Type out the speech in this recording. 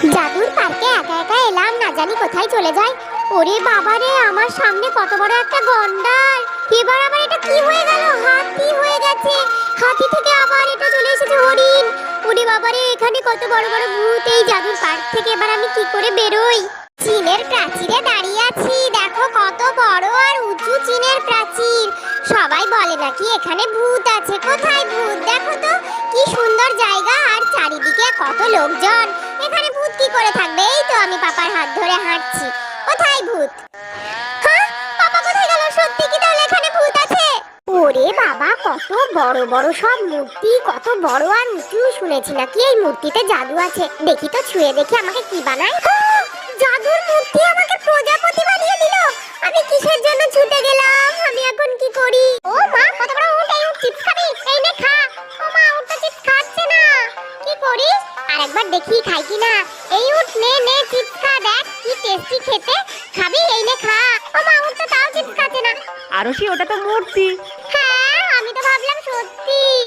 জাদুর পার্কে একা একা এলাম, না জানি কোথায় চলে যায় ওরে বাবা রে, আমার সামনে কত বড় একটা গন্ডার। এবার আবার এটা কি হয়ে গেল? হাতি হয়ে গেছে। হাতি থেকে আবার এটা চলে এসেছে হরিণ। ওরে বাবা রে, এখানে কত বড় বড় ভূত। এই জাদুর পার্ক থেকে এবার আমি কি করে বেরোই? চীনের প্রাচীরে দাঁড়িয়ে আছি। দেখো কত বড় আর উঁচু চীনের প্রাচীর। সবাই বলে নাকি এখানে ভূত আছে। কোথায় ভূত? দেখো তো, কি সুন্দর জায়গা। আর চারিদিকে কত লোকজন। এখানে ভূত কি করে থাকবে? এই তো আমি পাপার হাত ধরে হাঁটছি। কোথায় ভূত? হ্যাঁ পাপা কোথায় গেল? সত্যি কি তাহলে এখানে ভূত আছে? ওরে বাবা, কত বড় বড় সব মূর্তি, কত বড় আর উঁচু শুনেছি নাকি এই মূর্তিতে জাদু আছে। দেখি তো, ছুঁয়ে দেখি আমাকে কি বানায়। আরেকবার দেখি খাই কি না এই উট নে নে চিপস দেখ কি টেস্টি খেতে। খাবি, এই নে খা। ও মা উঠ তো তাও চিপস খাচ্ছে না। আরশি, ওটা তো মূর্তি।